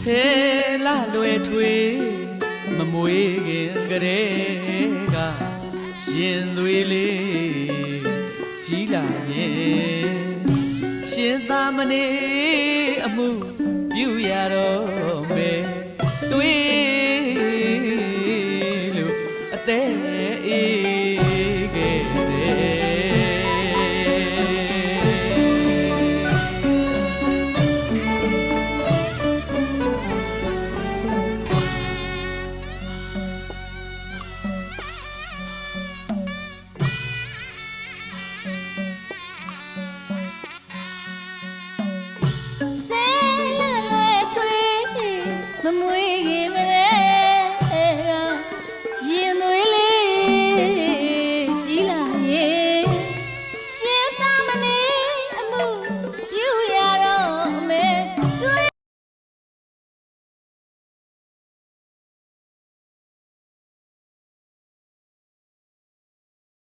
ဆယ်လလွယ်ထွေမမွေးခင်ကလေးကရင်သွေးလေးကြီးလာရဲ့ရှင်သာမဏေအမှုပြုရတော့မယ်တွေးလို့အသေးအေး really